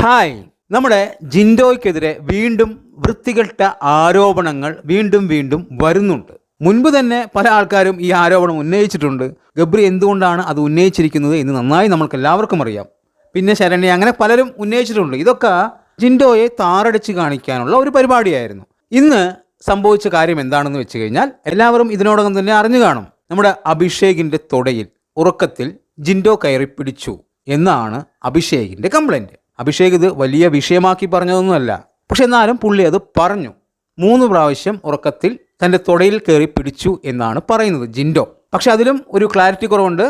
Hi. നമ്മുടെ ജിൻഡോയ്ക്കെതിരെ വീണ്ടും വൃത്തികെട്ട ആരോപണങ്ങൾ വീണ്ടും വീണ്ടും വരുന്നുണ്ട്. മുൻപ് തന്നെ പല ആൾക്കാരും ഈ ആരോപണം ഉന്നയിച്ചിട്ടുണ്ട്. ഗബ്രി എന്തുകൊണ്ടാണ് അത് ഉന്നയിച്ചിരിക്കുന്നത് എന്ന് നന്നായി നമ്മൾക്ക് എല്ലാവർക്കും അറിയാം. പിന്നെ ശരണ്യ അങ്ങനെ പലരും ഉന്നയിച്ചിട്ടുണ്ട്. ഇതൊക്കെ ജിൻഡോയെ താറടിച്ച് കാണിക്കാനുള്ള ഒരു പരിപാടിയായിരുന്നു. ഇന്ന് സംഭവിച്ച കാര്യം എന്താണെന്ന് വെച്ച് കഴിഞ്ഞാൽ എല്ലാവരും ഇതിനോടകം തന്നെ അറിഞ്ഞു കാണും. നമ്മുടെ അഭിഷേകിന്റെ തൊടയിൽ ഉറക്കത്തിൽ ജിൻഡോ കയറി പിടിച്ചു എന്നാണ് അഭിഷേകിന്റെ കംപ്ലൈന്റ്. അഭിഷേക് ഇത് വലിയ വിഷയമാക്കി പറഞ്ഞതൊന്നുമല്ല. പക്ഷെ എന്നാലും പുള്ളി അത് പറഞ്ഞു. മൂന്ന് പ്രാവശ്യം ഉറക്കത്തിൽ തന്റെ തൊടയിൽ കയറി പിടിച്ചു എന്നാണ് പറയുന്നത് ജിൻഡോ. പക്ഷെ അതിലും ഒരു ക്ലാരിറ്റി കുറവുണ്ട്.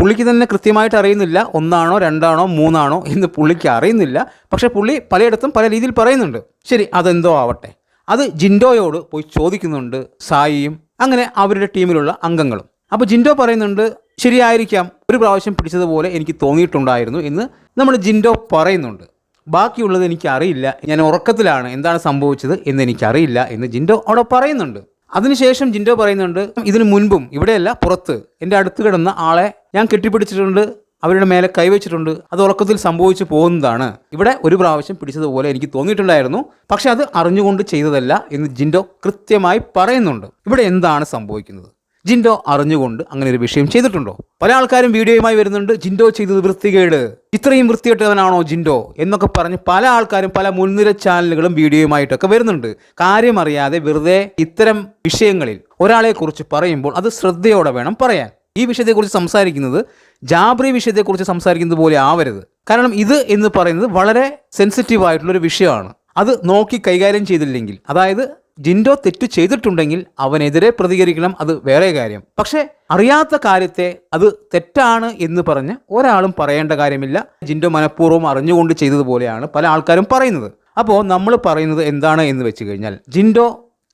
പുള്ളിക്ക് തന്നെ കൃത്യമായിട്ട് അറിയുന്നില്ല ഒന്നാണോ രണ്ടാണോ മൂന്നാണോ എന്ന് പുള്ളിക്ക് അറിയുന്നില്ല. പക്ഷെ പുള്ളി പലയിടത്തും പല രീതിയിൽ പറയുന്നുണ്ട്. ശരി അതെന്തോ ആവട്ടെ. അത് ജിൻഡോയോട് പോയി ചോദിക്കുന്നുണ്ട് സായിയും അങ്ങനെ അവരുടെ ടീമിലുള്ള അംഗങ്ങളും. അപ്പോൾ ജിൻഡോ പറയുന്നുണ്ട് ശരിയായിരിക്കാം. ഒരു പ്രാവശ്യം പിടിച്ചതുപോലെ എനിക്ക് തോന്നിയിട്ടുണ്ടായിരുന്നു. എന്ന് നമ്മൾ ജിൻഡോ പറയുന്നുണ്ട്. ബാക്കിയുള്ളത് എനിക്കറിയില്ല. ഞാൻ ഉറക്കത്തിലാണ്. എന്താണ് സംഭവിച്ചത് എന്ന് എനിക്കറിയില്ല എന്ന് ജിൻഡോ അവിടെ പറയുന്നുണ്ട്. അതിനുശേഷം ജിൻഡോ പറയുന്നുണ്ട് ഇതിനു മുൻപും ഇവിടെയല്ല പുറത്ത്. എന്റെ അടുത്ത് കിടന്ന ആളെ ഞാൻ കെട്ടിപ്പിടിച്ചിട്ടുണ്ട്. അവരുടെ മേലെ കൈവച്ചിട്ടുണ്ട്. അത് ഉറക്കത്തിൽ സംഭവിച്ചു പോകുന്നതാണ്. ഇവിടെ ഒരു പ്രാവശ്യം പിടിച്ചതുപോലെ എനിക്ക് തോന്നിയിട്ടുണ്ടായിരുന്നു. പക്ഷെ അത് അറിഞ്ഞുകൊണ്ട് ചെയ്തതല്ല എന്ന് ജിൻഡോ കൃത്യമായി പറയുന്നുണ്ട്. ഇവിടെ എന്താണ് സംഭവിക്കുന്നത്? ജിൻഡോ അറിഞ്ഞുകൊണ്ട് അങ്ങനെ ഒരു വിഷയം ചെയ്തിട്ടുണ്ടോ? പല ആൾക്കാരും വീഡിയോയുമായി വരുന്നുണ്ട്. ജിൻഡോ ചെയ്തത് വൃത്തികേട്. ഇത്രയും വൃത്തികെട്ടവനാണോ ജിൻഡോ? എന്നൊക്കെ പറഞ്ഞ് പല ആൾക്കാരും പല മുൻനിര ചാനലുകളും വീഡിയോയുമായിട്ടൊക്കെ വരുന്നുണ്ട്. കാര്യമറിയാതെ വെറുതെ ഇത്തരം വിഷയങ്ങളിൽ ഒരാളെ കുറിച്ച് പറയുമ്പോൾ അത് ശ്രദ്ധയോടെ വേണം പറയാൻ. ഈ വിഷയത്തെക്കുറിച്ച് സംസാരിക്കുന്നത് ജാബ്രി വിഷയത്തെക്കുറിച്ച് സംസാരിക്കുന്നത് പോലെ ആവരുത്. കാരണം ഇത് എന്ന് പറയുന്നത് വളരെ സെൻസിറ്റീവ് ആയിട്ടുള്ള ഒരു വിഷയമാണ്. അത് നോക്കി കൈകാര്യം ചെയ്തില്ലെങ്കിൽ അതായത് ജിൻഡോ തെറ്റ് ചെയ്തിട്ടുണ്ടെങ്കിൽ അവനെതിരെ പ്രതികരിക്കണം അത് വേറെ കാര്യം. പക്ഷേ അറിയാത്ത കാര്യത്തെ അത് തെറ്റാണ് എന്ന് പറഞ്ഞ് ഒരാളും പറയേണ്ട കാര്യമില്ല. ജിൻഡോ മനഃപൂർവം അറിഞ്ഞുകൊണ്ട് ചെയ്തതുപോലെയാണ് പല ആൾക്കാരും പറയുന്നത്. അപ്പോൾ നമ്മൾ പറയുന്നത് എന്താണ് എന്ന് വെച്ച് കഴിഞ്ഞാൽ ജിൻഡോ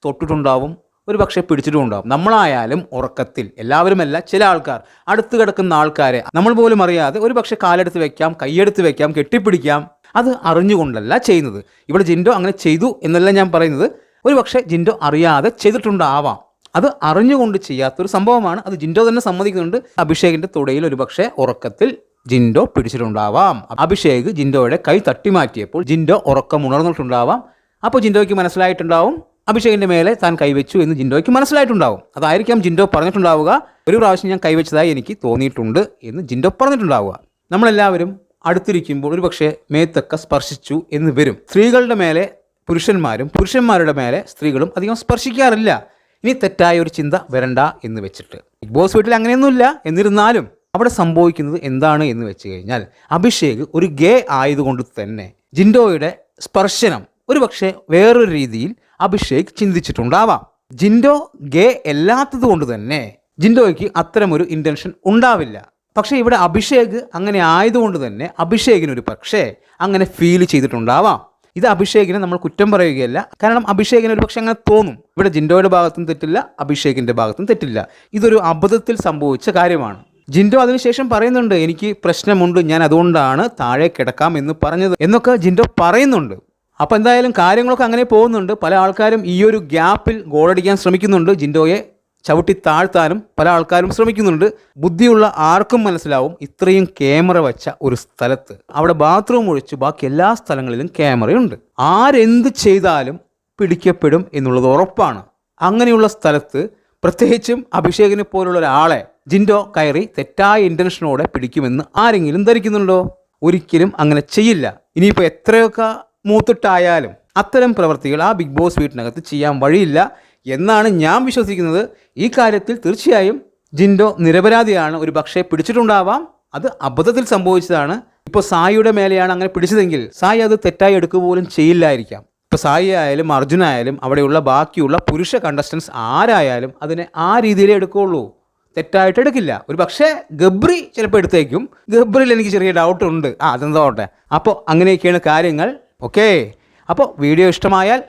തൊട്ടിട്ടുണ്ടാവും ഒരു പക്ഷേ പിടിച്ചിട്ടും ഉണ്ടാവും നമ്മളായാലും ഉറക്കത്തിൽ എല്ലാവരുമല്ല ചില ആൾക്കാർ അടുത്ത് കിടക്കുന്ന ആൾക്കാരെ നമ്മൾ പോലും അറിയാതെ ഒരു പക്ഷേ കാലെടുത്ത് വെക്കാം കൈയെടുത്ത് വെക്കാം കെട്ടിപ്പിടിക്കാം. അത് അറിഞ്ഞുകൊണ്ടല്ല ചെയ്യുന്നത്. ഇവിടെ ജിൻഡോ അങ്ങനെ ചെയ്തു എന്നല്ല ഞാൻ പറയുന്നത്. ഒരു പക്ഷേ ജിൻഡോ അറിയാതെ ചെയ്തിട്ടുണ്ടാവാം. അത് അറിഞ്ഞുകൊണ്ട് ചെയ്യാത്തൊരു സംഭവമാണ്. അത് ജിൻഡോ തന്നെ സമ്മതിക്കുന്നുണ്ട്. അഭിഷേകിന്റെ തുടയിൽ ഒരു പക്ഷേ ഉറക്കത്തിൽ ജിൻഡോ പിടിച്ചിട്ടുണ്ടാവാം. അഭിഷേക് ജിൻഡോയുടെ കൈ തട്ടിമാറ്റിയപ്പോൾ ജിൻഡോ ഉറക്കം ഉണർന്നിട്ടുണ്ടാവാം. അപ്പോൾ ജിൻഡോയ്ക്ക് മനസ്സിലായിട്ടുണ്ടാവും. അഭിഷേകിന്റെ മേലെ താൻ കൈവച്ചു എന്ന് ജിൻഡോയ്ക്ക് മനസ്സിലായിട്ടുണ്ടാവും. അതായിരിക്കാം ജിൻഡോ പറഞ്ഞിട്ടുണ്ടാവുക. ഒരു പ്രാവശ്യം ഞാൻ കൈവച്ചതായി എനിക്ക് തോന്നിയിട്ടുണ്ട് എന്ന് ജിൻഡോ പറഞ്ഞിട്ടുണ്ടാവുക. നമ്മളെല്ലാവരും അടുത്തിരിക്കുമ്പോൾ ഒരു പക്ഷേ മേത്തൊക്കെ സ്പർശിച്ചു എന്ന് വരും. സ്ത്രീകളുടെ മേലെ പുരുഷന്മാരും പുരുഷന്മാരുടെ മേലെ സ്ത്രീകളും അധികം സ്പർശിക്കാറില്ല. ഇനി തെറ്റായ ഒരു ചിന്ത വരണ്ട എന്ന് വെച്ചിട്ട്. ബിഗ് ബോസ് വീട്ടിൽ അങ്ങനെയൊന്നുമില്ല. എന്നിരുന്നാലും അവിടെ സംഭവിക്കുന്നത് എന്താണ് എന്ന് വെച്ച് കഴിഞ്ഞാൽ അഭിഷേക് ഒരു ഗേ ആയതുകൊണ്ട് തന്നെ ജിൻഡോയുടെ സ്പർശനം ഒരു പക്ഷേ വേറൊരു രീതിയിൽ അഭിഷേക് ചിന്തിച്ചിട്ടുണ്ടാവാം. ജിൻഡോ ഗേ അല്ലാത്തത് കൊണ്ട് തന്നെ ജിൻഡോയ്ക്ക് അത്തരമൊരു ഇന്റൻഷൻ ഉണ്ടാവില്ല. പക്ഷേ ഇവിടെ അഭിഷേക് അങ്ങനെ ആയതുകൊണ്ട് തന്നെ അഭിഷേകിനൊരു പക്ഷേ അങ്ങനെ ഫീൽ ചെയ്തിട്ടുണ്ടാവാം. ഇത് അഭിഷേകിനെ നമ്മൾ കുറ്റം പറയുകയല്ല. കാരണം അഭിഷേകിന് ഒരു പക്ഷെ അങ്ങനെ തോന്നും. ഇവിടെ ജിൻഡോയുടെ ഭാഗത്തും തെറ്റില്ല അഭിഷേകിന്റെ ഭാഗത്തും തെറ്റില്ല. ഇതൊരു അബദ്ധത്തിൽ സംഭവിച്ച കാര്യമാണ്. ജിൻഡോ അതിനുശേഷം പറയുന്നുണ്ട് എനിക്ക് പ്രശ്നമുണ്ട് ഞാൻ അതുകൊണ്ടാണ് താഴെ കിടക്കാം എന്ന് പറഞ്ഞത് എന്നൊക്കെ ജിൻഡോ പറയുന്നുണ്ട്. അപ്പോൾ എന്തായാലും കാര്യങ്ങളൊക്കെ അങ്ങനെ പോകുന്നുണ്ട്. പല ആൾക്കാരും ഈ ഒരു ഗ്യാപ്പിൽ ഗോളടിക്കാൻ ശ്രമിക്കുന്നുണ്ട്. ജിൻഡോയെ ചവിട്ടി താഴ്ത്താനും പല ആൾക്കാരും ശ്രമിക്കുന്നുണ്ട്. ബുദ്ധിയുള്ള ആർക്കും മനസ്സിലാവും ഇത്രയും ക്യാമറ വെച്ച ഒരു സ്ഥലത്ത്. അവിടെ ബാത്റൂം ഒഴിച്ച് ബാക്കി എല്ലാ സ്ഥലങ്ങളിലും ക്യാമറയുണ്ട്. ആരെന്ത് ചെയ്താലും പിടിക്കപ്പെടും എന്നുള്ളത് ഉറപ്പാണ്. അങ്ങനെയുള്ള സ്ഥലത്ത് പ്രത്യേകിച്ചും അഭിഷേകിനെ പോലുള്ള ഒരാളെ ജിൻഡോ കയറി തെറ്റായ ഇന്റൻഷനോടെ പിടിക്കുമെന്ന് ആരെങ്കിലും ധരിക്കുന്നുണ്ടോ? ഒരിക്കലും അങ്ങനെ ചെയ്യില്ല. ഇനിയിപ്പോൾ എത്രയൊക്കെ മൂത്തിട്ടായാലും അത്തരം പ്രവർത്തികൾ ആ ബിഗ് ബോസ് വീട്ടിനകത്ത് ചെയ്യാൻ വഴിയില്ല. എന്നാണ് ഞാൻ വിശ്വസിക്കുന്നത്. ഈ കാര്യത്തിൽ തീർച്ചയായും ജിൻഡോ നിരപരാധിയാണ്. ഒരു പക്ഷേ പിടിച്ചിട്ടുണ്ടാവാം. അത് അബദ്ധത്തിൽ സംഭവിച്ചതാണ്. ഇപ്പോൾ സായിയുടെ മേലെയാണ് അങ്ങനെ പിടിച്ചതെങ്കിൽ സായി അത് തെറ്റായി എടുക്കുക പോലും ചെയ്യില്ലായിരിക്കാം. ഇപ്പോൾ സായി ആയാലും അർജുന ആയാലും അവിടെയുള്ള ബാക്കിയുള്ള പുരുഷ കണ്ടസ്റ്റൻസ് ആരായാലും അതിനെ ആ രീതിയിലേ എടുക്കുകയുള്ളൂ. തെറ്റായിട്ട് എടുക്കില്ല. ഒരു പക്ഷേ ഗബ്രി ചിലപ്പോൾ എടുത്തേക്കും. ഗബ്രിയിൽ എനിക്ക് ചെറിയ ഡൗട്ട് ഉണ്ട്. ആ അതെന്തോട്ടെ അപ്പോൾ അങ്ങനെയൊക്കെയാണ് കാര്യങ്ങൾ. ഓക്കേ അപ്പോൾ വീഡിയോ ഇഷ്ടമായാൽ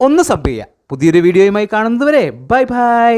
ഒന്ന് സബ് ചെയ്യുക. പുതിയൊരു വീഡിയോയുമായി കാണുന്നതുവരെ ബൈ ബൈ.